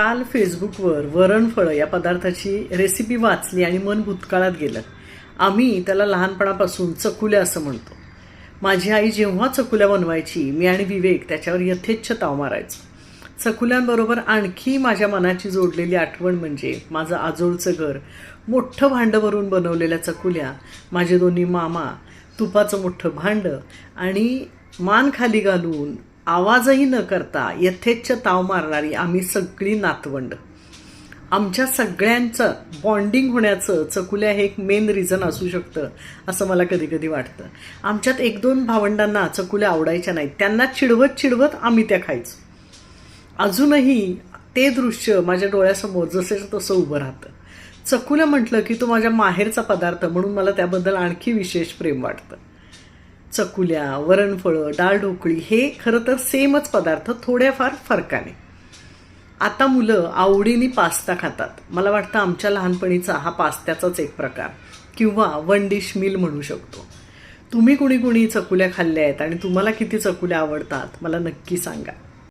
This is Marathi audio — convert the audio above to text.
काल फेसबुकवर वरणफळं या पदार्थाची रेसिपी वाचली आणि मन भूतकाळात गेलं. आम्ही त्याला लहानपणापासून चकुल्या असं म्हणतो. माझी आई जेव्हा चकुल्या बनवायची मी आणि विवेक त्याच्यावर यथेच्छ ताव मारायचो. चकुल्यांबरोबर आणखी माझ्या मनाची जोडलेली आठवण म्हणजे माझं आजोळचं घर मोठं भांडं भरून बनवलेल्या चकुल्या माझे दोन्ही मामा तुपाचं मोठं भांडं आणि मान खाली घालून आवाजही न करता यथेच्छ ताव मारणारी आम्ही सगळी नातवंड. आमच्या सगळ्यांचं बॉन्डिंग होण्याचं चकुल्या हे एक मेन रिझन असू शकतं असं मला कधी कधी वाटतं. आमच्यात एक दोन भावंडांना चकुल्या आवडायच्या नाहीत. त्यांना चिडवत चिडवत आम्ही त्या खायचो. अजूनही ते दृश्य माझ्या डोळ्यासमोर जसेचं तसं उभं राहतं. चकुल्या म्हटलं की तो माझ्या माहेरचा पदार्थ म्हणून मला त्याबद्दल आणखी विशेष प्रेम वाटतं. चकुल्या वरणफळं डाळ ढोकळी हे खरं तर सेमच पदार्थ थोड्याफार फरकाने. आता मुलं आवडीने पास्ता खातात. मला वाटतं आमच्या लहानपणीचा हा पास्त्याचाच एक प्रकार. किंवा वन डिश मिल म्हणू शकतो. तुम्ही कुणी कुणी चकुल्या खाल्ल्या आहेत आणि तुम्हाला किती चकुल्या आवडतात मला नक्की सांगा.